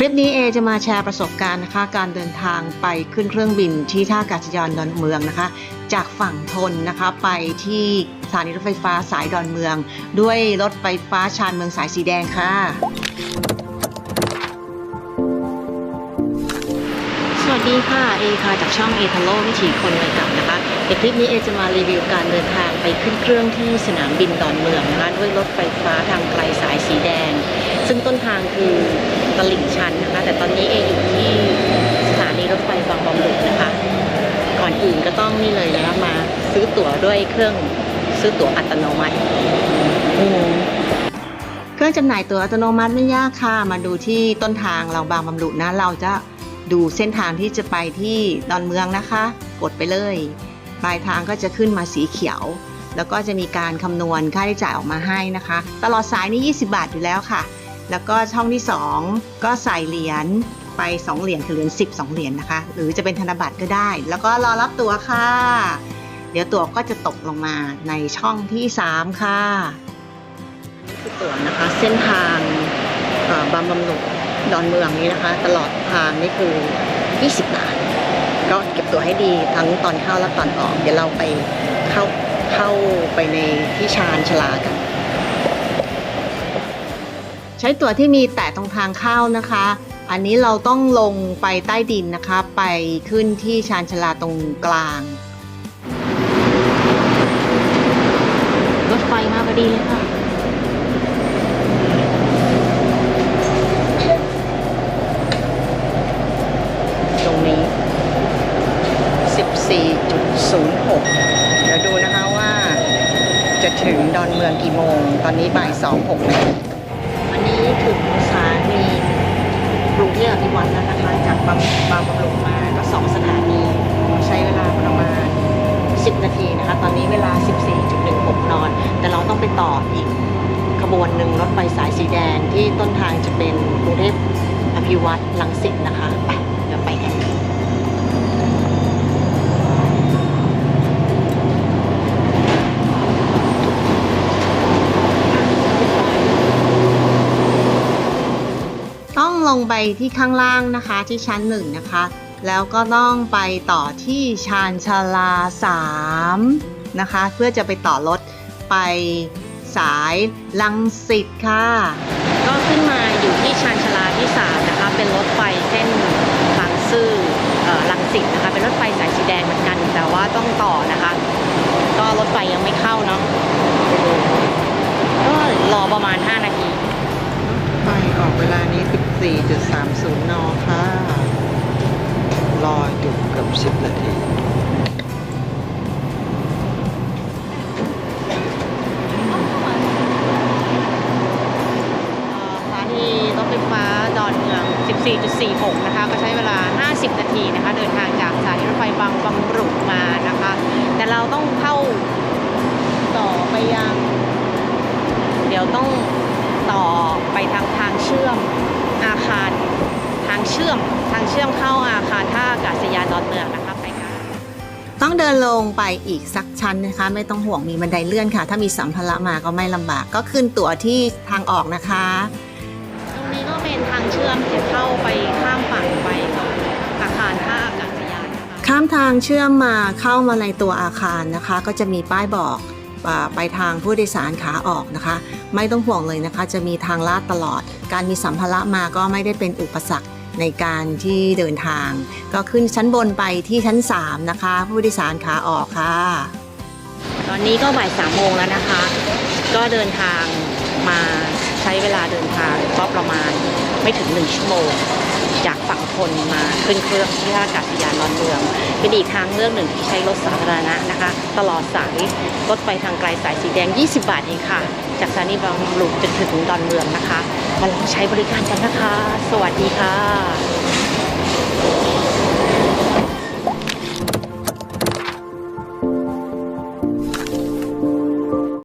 คลิปนี้เอจะมาแชร์ประสบการณ์นะคะ การเดินทางไปขึ้นเครื่องบินที่ท่าอากาศยานดอนเมืองนะคะ จากฝั่งทนนะคะไปที่สถานีรถไฟฟ้าสายดอนเมือง ด้วยรถไฟฟ้าชานเมืองสายสีแดงค่ะ วัสดีค่ะ เอค่ะจากช่องเอทาโลวิถีคนเลยกลับนะคะในคลิปนี้เอจะมารีวิวการเดินทางไปขึ้นเครื่องที่สนามบินดอนเมืองนะคะด้วยรถไฟฟ้าทางไกลสายสีแดง ซึ่งต้นทางคือตลิ่งชันนะคะ แต่ตอนนี้เออยู่ที่สถานีรถไฟบางบำรุนะคะ ก่อนอื่นก็ต้องนี่เลยนะคะมาซื้อตั๋วด้วยเครื่องซื้อตั๋วอัตโนมัติเครื่องจำหน่ายตั๋วอัตโนมัติไม่ยากค่ะ มาดูที่ต้นทางเราบางบำรุนะเราจะ ดูเส้นทางที่จะไปที่ดอนเมืองนะคะ กดไปเลย ปลายทางก็จะขึ้นมาสีเขียว แล้วก็จะมีการคำนวณค่าใช้จ่ายออกมาให้นะคะ ตลอดสายนี่20 บาทอยู่แล้วค่ะ แล้วก็ช่องที่ 2 ก็ใส่เหรียญไป 2 เหรียญคือเหรียญ10 2เหรียญนะคะ หรือจะเป็นธนบัตรก็ได้ แล้วก็รอรับตั๋วค่ะ เดี๋ยวตั๋วก็จะตกลงมาในช่องที่ 3 ค่ะนี่คือตั๋วนะคะเส้นทางบางบำรุ ดอนเมืองนี้นะคะ ตลอดทางนี่คือ 20 บาท ก็เก็บตัวให้ดีทั้งตอนเข้าและตอนออก เดี๋ยวเราไปเข้าเข้าไปในที่ชานชลากัน ใช้ตั๋วที่มีแตะตรงทางเข้านะคะ อันนี้เราต้องลงไปใต้ดินนะคะ ไปขึ้นที่ชานชลาตรงกลางรถไฟมาพอดีเลยค่ะ จะถึงดอนเมืองกี่โมง ตอนนี้บ่าย2 6นาทีอันนี้ถึงสถานีกรุงเทพอภิวัฒน์แล้วนะคะ จากบางบางบำรุงมาก็2สถานี ใช้เวลาประมาณ 10 นาทีนะคะ ตอนนี้เวลา 14.16 นอน แต่เราต้องไปต่ออีกขบวนหนึ่งรถไฟสายสีแดงที่ต้นทางจะเป็นกรุงเทพอภิวัฒน์ลังสิตนะคะ ไปเดี๋ยวไปกัน ลงไปที่ข้างล่างนะคะ ที่ชั้นหนึ่งนะคะ แล้วก็ต้องไปต่อที่ชานชาลา 3 นะคะ เพื่อจะไปต่อรถไปสายลังสิตค่ะ ก็ขึ้นมาอยู่ที่ชานชาลาที่ 3 นะคะ เป็นรถไฟเส้นบางซื่อเอ่อลังสิตนะคะ เป็นรถไฟสายสีแดงเหมือนกัน แต่ว่าต้องต่อนะคะ ก็รถไฟยังไม่เข้าเนาะ 14.30 น ค่ะ รออยู่เกือบ 10 นาที สถานีรถไฟฟ้าดอนเมือง 14.46 นะคะ ก็ใช้เวลา 50 นาทีนะคะ เดินทางจากสถานีรถไฟบางบำรุมา เชื่อมเข้าอาคารท่าอากาศยานดอนเมืองนะคะไปกันต้องเดินลงไปอีกสักชั้นนะคะ ไม่ต้องห่วงมีบันไดเลื่อนค่ะ ถ้ามีสัมภาระมาก็ไม่ลำบาก ก็ขึ้นตั๋วที่ทางออกนะคะ ตรงนี้ก็เป็นทางเชื่อมที่จะเข้าไปข้ามฝั่งไปอาคารท่าอากาศยานนะคะข้ามทางเชื่อมมาเข้ามาในตัวอาคารนะคะ ก็จะมีป้ายบอกอ่าไปทางผู้โดยสารขาออกนะคะ ไม่ต้องห่วงเลยนะคะ จะมีทางลาดตลอด การมีสัมภาระมาก็ไม่ได้เป็นอุปสรรค ในการที่เดินทาง ก็ขึ้นชั้นบนไปที่ชั้น 3 นะคะ ผู้โดยสารขาออกค่ะ ตอนนี้ก็บ่ายสามโมงแล้วนะคะ ก็เดินทางมาใช้เวลาเดินทางก็ประมาณไม่ถึง 1 ชั่วโมง จากฝั่ง คนมาขึ้นเครื่องที่ท่าอากาศยานดอนเมืองเป็นอีกทางเลือกหนึ่งที่ใช้รถสาธารณะนะคะ ตลอดสายรถไฟทางไกลสายสีแดง 20 บาทเองค่ะ จากสถานีบางหลุกจนถึงดอนเมืองนะคะมาลองใช้บริการกันนะคะ สวัสดีค่ะ